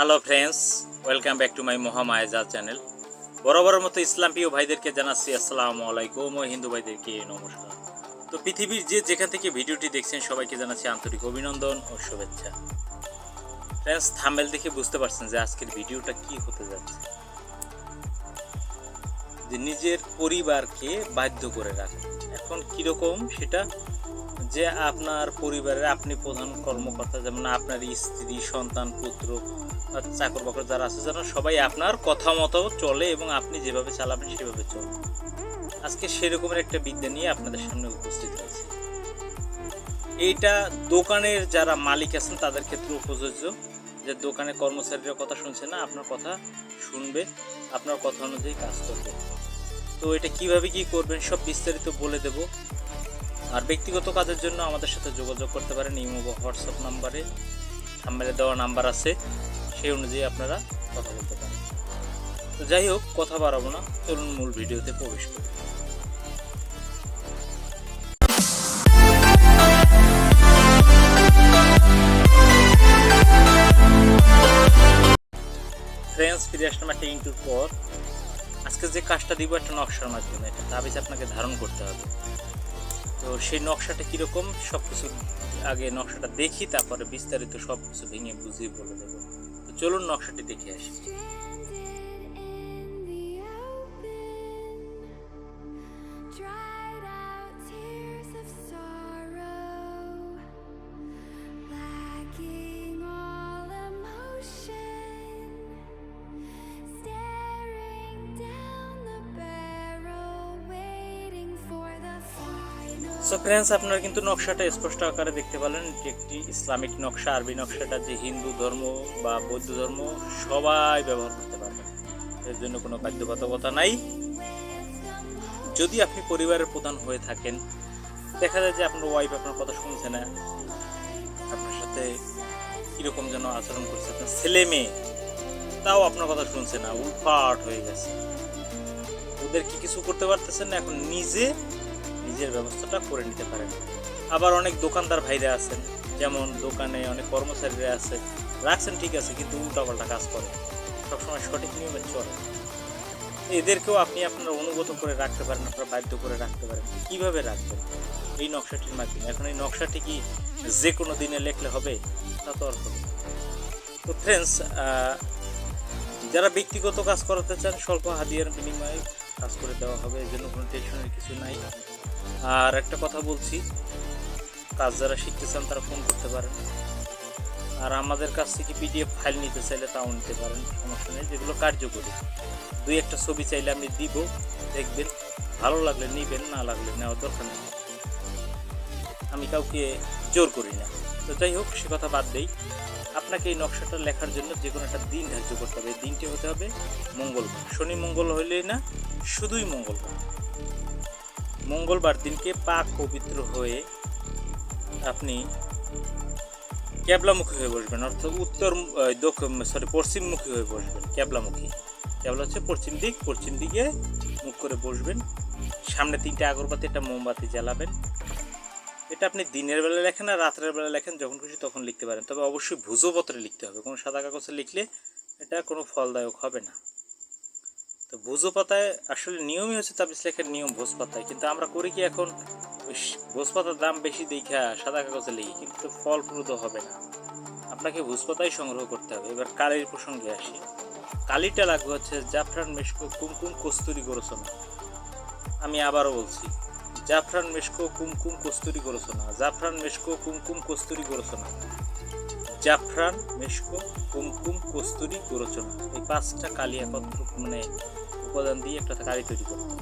Hello friends welcome back to my মহামায়াজা channel বরাবরের মতো ইসলাম প্রিয় ভাইদেরকে জানাচ্ছি আসসালামু আলাইকুম ও হিন্দু ভাইদেরকে নমস্কার। তো পৃথিবীর যে যেখান থেকে ভিডিওটি দেখছেন, সবাইকে জানাচ্ছি আন্তরিক অভিনন্দন ও শুভেচ্ছা। ফ্রেন্ডস থাম্বেল দেখে বুঝতে পারছেন যে আজকের ভিডিওটা কি হতে যাচ্ছে। যে নিজের পরিবারকে বাধ্য করে রাখে। এখন কীরকম সেটা? যে আপনার পরিবারের আপনি প্রধান কর্মকর্তা, যেমন আপনার স্ত্রী, সন্তান, পুত্র চাকর বাকর যারা আছে যেন সবাই আপনার কথা মতো চলে এবং আপনি যেভাবে চালাবেন সেভাবে চলে আজকে সেরকমের একটা বিদ্যা নিয়ে আপনাদের সামনে উপস্থিত হয়েছে। এইটা দোকানের যারা মালিক আছেন, তাদের ক্ষেত্রে প্রযোজ্য যে দোকানের কর্মচারীরা কথা শুনছে না, আপনার কথা শুনবে, আপনার কথা অনুযায়ী কাজ করবে। তো এটা কীভাবে কি করবেন, সব বিস্তারিত বলে দেব। আর ব্যক্তিগত কাজের জন্য আমাদের সাথে যোগাযোগ করতে পারেন, ইমো বা হোয়াটসঅ্যাপ নাম্বারে। থাম্বেলে দেওয়া নাম্বার আছে। সেই অনুযায়ী আপনারা কথা বলতে পারেন। তো যাই হোক, কথা বাড়াবো না। চলুন মূল ভিডিওতে প্রবেশ করি। ফ্রেন্ডস ফিরে আসলাম একটা ইন্টুর পর। আজকে যে কাজটা দিব একটা নকশার মাধ্যমে এটা তাবিজ আপনাকে ধারণ করতে হবে। তো সেই নকশাটা কীরকম সব কিছু আগে নকশাটা দেখি, তারপরে বিস্তারিত সব কিছু ভেঙে বুঝিয়ে বলে দেবো। চলুন নকশাটি দেখে আসি। Dried সো ফ্রেন্ডস আপনারা কিন্তু নকশাটা স্পষ্ট আকারে দেখতে পেলেন এটি একটি ইসলামিক নকশা, আরবি নকশাটা যে হিন্দু ধর্ম বা বৌদ্ধ ধর্ম সবাই ব্যবহার করতে পারবে। এর জন্য কোনো বাধ্যবাধকতা নাই। যদি আপনি পরিবারের প্রধান হয়ে থাকেন, দেখা যায় যে আপনার ওয়াইফ আপনার কথা শুনছে না, আপনার সাথে কীরকম যেন আচরণ করছে, আপনার ছেলে মেয়ে, তাও আপনার কথা শুনছে না, উল্ফাট হয়ে গেছে। ওদের কি কিছু করতে পারতেছেন না? এখন নিজে নিজের ব্যবস্থাটা করে নিতে পারেন। আবার অনেক দোকানদার ভাইরা আছেন, যেমন দোকানে অনেক কর্মচারীরা আছে, রাখছেন ঠিক আছে, কিন্তু উল্টাপাল্টা কাজ করে। সবসময় সঠিক নিয়মে চলে। এদেরকেও আপনি আপনার অনুগত করে রাখতে পারেন, আপনারা বাধ্য করে রাখতে পারেন। কীভাবে রাখবেন? এই নকশাটির মাধ্যমে। এখন এই নকশাটি কি যে কোনো দিনে লেখলে হবে? তা তো অর্থ তো ফ্রেন্ডস যারা ব্যক্তিগত কাজ করাতে চান, স্বল্প হাদিয়ার বিনিময়ে কাজ করে দেওয়া হবে, এর জন্য কোনো টেনশনের কিছু নাই। আর একটা কথা বলছি, কাজ যারা শিখতে চান তারা ফোন করতে পারেন। আর আমাদের কাছ থেকে পিডিএফ ফাইল নিতে চাইলে তাও নিতে পারেন, সমস্যা নেই, যেগুলো কার্যকরী। দুই একটা ছবি চাইলে আমি দিব, দেখবেন, ভালো লাগলে নিবেন, না লাগলে নেওয়ার দরকার নেই। আমি কাউকে জোর করি না। তো যাই হোক, সে কথা বাদ দেই। আপনাকে এই নকশাটা লেখার জন্য যে কোনো একটা দিন ধার্য করতে হবে। এই দিনটি হতে হবে মঙ্গলবার। শনি মঙ্গল হইলেই না শুধুই মঙ্গলবার। মঙ্গলবার দিনকে পাক পবিত্র হয়ে আপনি ক্যাবলামুখী হয়ে বসবেন, অর্থাৎ উত্তর সরি পশ্চিমমুখী হয়ে বসবেন ক্যাবলামুখী। ক্যাবলা হচ্ছে পশ্চিম দিক, পশ্চিম দিকে মুখ করে বসবেন। সামনে তিনটে আগরবাতি, একটা মোমবাতি জ্বালাবেন। এটা আপনি দিনের বেলা লেখেন আর রাত্রের বেলা লেখেন, যখন খুশি তখন লিখতে পারেন। তবে অবশ্যই ভুজোপত্রে লিখতে হবে। কোনো সাদা কাগজে লিখলে এটা কোনো ফলদায়ক হবে না। তো ভুজো পাতায় আসলে নিয়মই হচ্ছে তাবিজ লেখার নিয়ম ভোজ পাতায় কিন্তু আমরা করি কি এখন ভোজ পাতার দাম বেশি দেখা সাদা কাগজে লিখি কিন্তু ফলপ্রদ হবে না। আপনাকে ভোজ পাতাই সংগ্রহ করতে হবে। এবার কালির প্রসঙ্গে আসি। কালিটা লাগবে হচ্ছে জাফরান মেশকো কুমকুম কস্তুরি গোরসনা আমি আবারও বলছি, জাফরান মেশকো কুমকুম কস্তুরি গোরসনা জাফরান মেশকো কুমকুম কস্তুরি গোরসনা জাফরান মেশকো কুমকুম কস্তুরি গোরচনা এই পাঁচটা কালি একত্র মানে উপাদান দিয়ে একটা কালি তৈরি করতে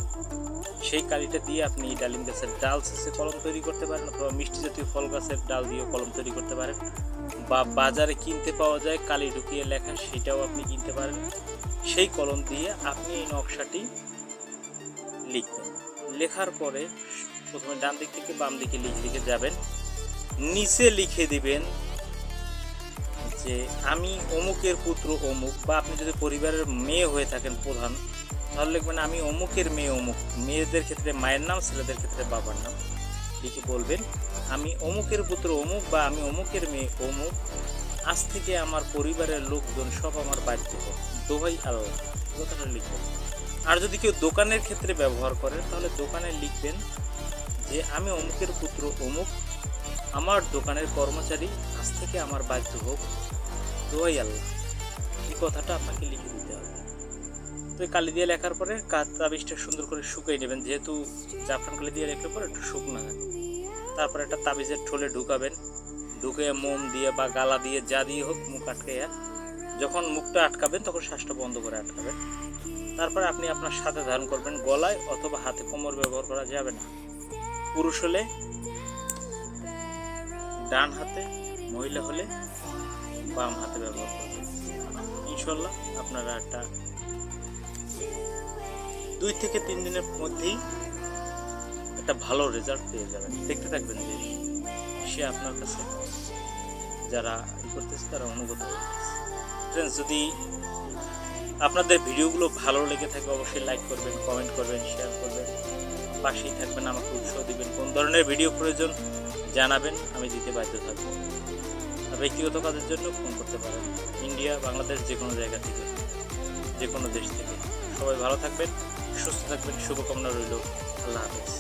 সেই কালিটা দিয়ে আপনি ডালিম গাছের ডাল শেষে কলম তৈরি করতে পারেন অথবা মিষ্টি জাতীয় ফল গাছের ডাল দিয়েও কলম তৈরি করতে পারেন বা বাজারে কিনতে পাওয়া যায় কালি ঢুকিয়ে লেখা সেটাও আপনি কিনতে পারেন। সেই কলম দিয়ে আপনি এই নকশাটি লিখবেন। লেখার পরে প্রথমে ডান দিক থেকে বাম দিকে লিখে লিখে যাবেন। নিচে লিখে দিবেন যে, আমি অমুকের পুত্র অমুক বা আপনি যদি পরিবারের মেয়ে হয়ে থাকেন প্রধান তাহলে লিখবেন আমি অমুকের মেয়ে, অমুক মেয়েদের ক্ষেত্রে মায়ের নাম, ছেলেদের ক্ষেত্রে বাবার নাম লিখে বলবেন। আমি অমুকের পুত্র অমুক বা আমি অমুকের মেয়ে অমুক। আজ থেকে আমার পরিবারের লোকজন সব আমার বাড়িতে হোক দোহাই আল্লাহ। কথাটা লিখবেন। আর যদি কেউ দোকানের ক্ষেত্রে ব্যবহার করেন তাহলে দোকানে লিখবেন যে, আমি অমুকের পুত্র অমুক। আমার দোকানের কর্মচারী আজ থেকে আমার বাধ্য হোক। দোয়াই আল্লাহ। এই কথাটা আপনাকে লিখে দিতে হবে। তো কালি দিয়ে লেখার পরে তাবিজটা সুন্দর করে শুকিয়ে নেবেন। যেহেতু জাফরান কালি দিয়ে লেখার পরে একটু শুকনো হয়। তারপরে একটা তাবিজের ঠোলে ঢুকাবেন। ঢুকে মোম দিয়ে বা গালা দিয়ে যা দিয়ে হোক মুখ আটকাইয়া যখন মুখটা আটকাবেন, তখন শ্বাসটা বন্ধ করে আটকাবেন। তারপরে আপনি আপনার সাথে ধারণ করবেন গলায় অথবা হাতে কোমর ব্যবহার করা যাবে না। পুরুষ হলে ডান হাতে, মহিলা হলে বাম হাতে ব্যবহার করবেন। ইনশাল্লাহ আপনারা একটা দুই থেকে তিন দিনের মধ্যেই একটা ভালো রেজাল্ট পেয়ে যাবেন। দেখতে থাকবেন যে সে আপনার কাছে যারা ই করতেছে, তারা অনুগত ফ্রেন্ডস যদি আপনাদের ভিডিওগুলো ভালো লেগে থাকে, অবশ্যই লাইক করবেন কমেন্ট করবেন শেয়ার করবেন। পাশেই থাকবেন, আমাকে উৎসাহ দিবেন। কোন ধরনের ভিডিও প্রয়োজন জানাবেন, আমি দিতে বাধ্য থাকব। ব্যক্তিগত কাজের জন্য ফোন করতে পারেন। ইন্ডিয়া, বাংলাদেশ যে কোনো জায়গা থেকে যে কোনো দেশ থেকে। সবাই ভালো থাকবেন সুস্থ থাকবেন শুভকামনা রইল। আল্লাহ হাফেজ।